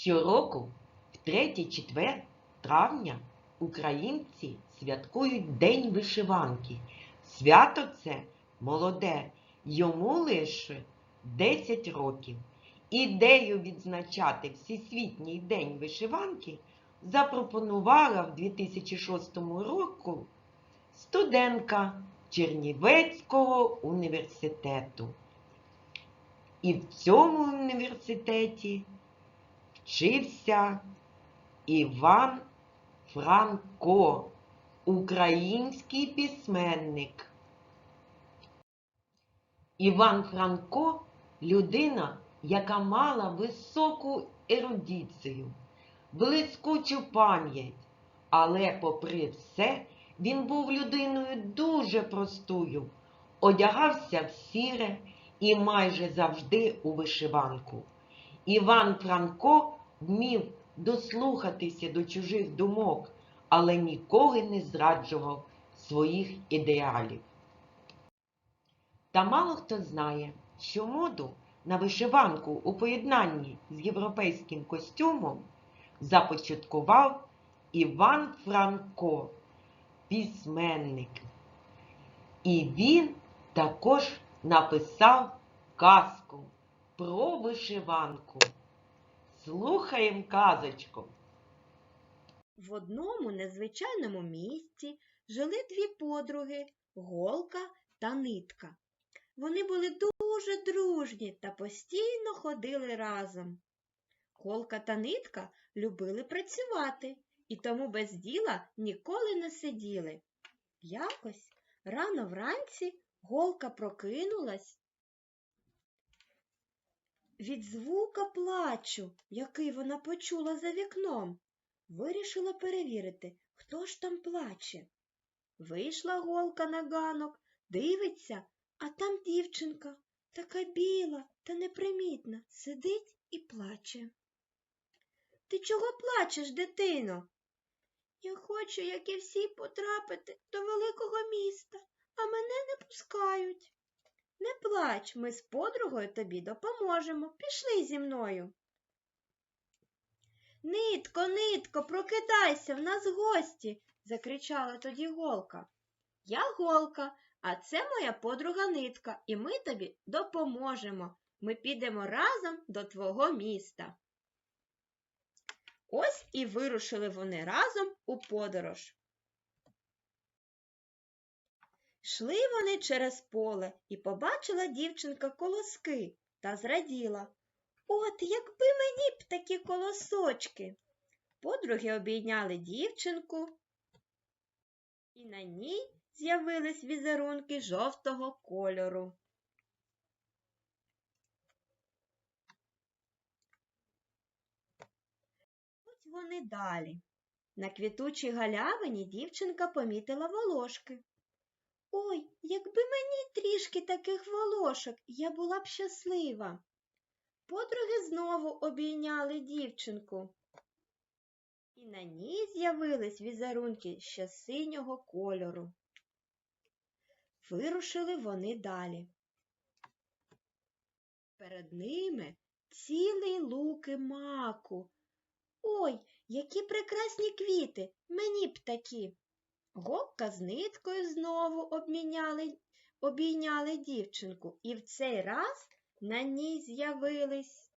Щороку, в третій четвер травня, українці святкують День вишиванки. Свято це молоде, йому лише 10 років. Ідею відзначати Всесвітній день вишиванки запропонувала в 2006 року студентка Чернівецького університету. І в цьому університеті вчився Іван Франко, український письменник. Іван Франко людина, яка мала високу ерудицію, блискучу пам'ять, але, попри все, він був людиною дуже простою, одягався в сіре і майже завжди у вишиванку. Іван Франко вмів дослухатися до чужих думок, але ніколи не зраджував своїх ідеалів. Та мало хто знає, що моду на вишиванку у поєднанні з європейським костюмом започаткував Іван Франко, письменник. І він також написав казку про вишиванку. Слухаємо казочку. В одному незвичайному місці жили дві подруги Голка та Нитка. Вони були дуже дружні та постійно ходили разом. Голка та Нитка любили працювати і тому без діла ніколи не сиділи. Якось рано вранці Голка прокинулась від звука плачу, який вона почула за вікном. Вирішила перевірити, хто ж там плаче. Вийшла голка на ганок, дивиться, а там дівчинка, така біла та непримітна, сидить і плаче. Ти чого плачеш, дитино? Я хочу, як і всі, потрапити до великого міста, а мене не пускають. Не плач, ми з подругою тобі допоможемо. Пішли зі мною. Нитко, нитко, прокидайся, в нас гості, закричала тоді голка. Я голка, а це моя подруга нитка, і ми тобі допоможемо. Ми підемо разом до твого міста. Ось і вирушили вони разом у подорож. Йшли вони через поле і побачила дівчинка колоски та зраділа. От якби мені б такі колосочки. Подруги обійняли дівчинку, і на ній з'явились візерунки жовтого кольору. Ось вони далі. На квітучій галявині дівчинка помітила волошки. Ой, якби мені трішки таких волошок, я була б щаслива. Подруги знову обійняли дівчинку. І на ній з'явились візерунки ще синього кольору. Вирушили вони далі. Перед ними цілий луки маку. Ой, які прекрасні квіти, мені б такі. Гопка з ниткою знову обміняли, обійняли дівчинку, і в цей раз на ній з'явились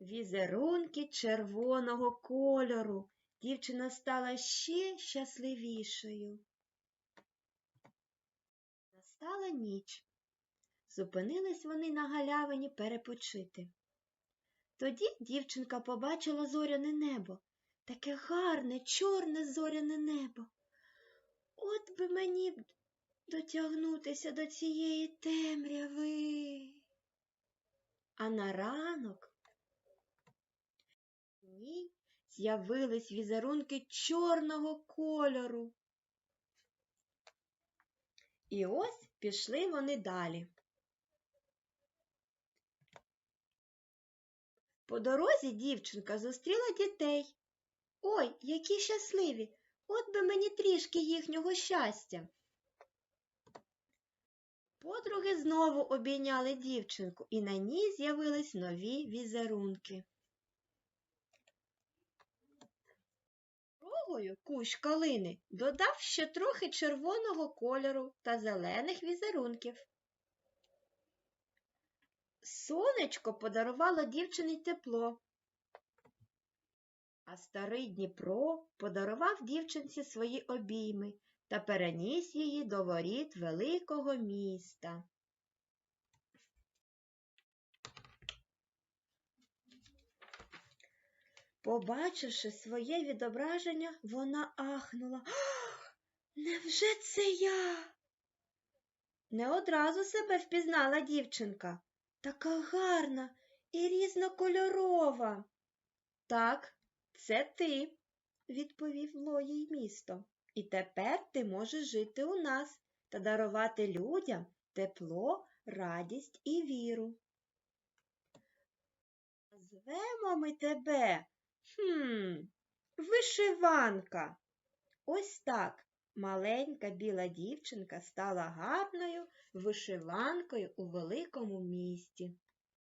візерунки червоного кольору. Дівчина стала ще щасливішою. Настала ніч. Зупинились вони на галявині перепочити. Тоді дівчинка побачила зоряне небо, таке гарне, чорне зоряне небо. От би мені б дотягнутися до цієї темряви. А на ранок в ній з'явились візерунки чорного кольору. І ось пішли вони далі. По дорозі дівчинка зустріла дітей. Ой, які щасливі! От би мені трішки їхнього щастя. Подруги знову обійняли дівчинку, і на ній з'явились нові візерунки. Другою кущ калини додав ще трохи червоного кольору та зелених візерунків. Сонечко подарувало дівчині тепло а старий Дніпро подарував дівчинці свої обійми та переніс її до воріт великого міста. Побачивши своє відображення, вона ахнула. «Ах, невже це я? Не одразу себе впізнала дівчинка. Така гарна і різнокольорова. Так, це ти, відповіло їй місто. І тепер ти можеш жити у нас та дарувати людям тепло, радість і віру. Звемо ми тебе Хм, вишиванка. Ось так маленька біла дівчинка стала гарною вишиванкою у великому місті.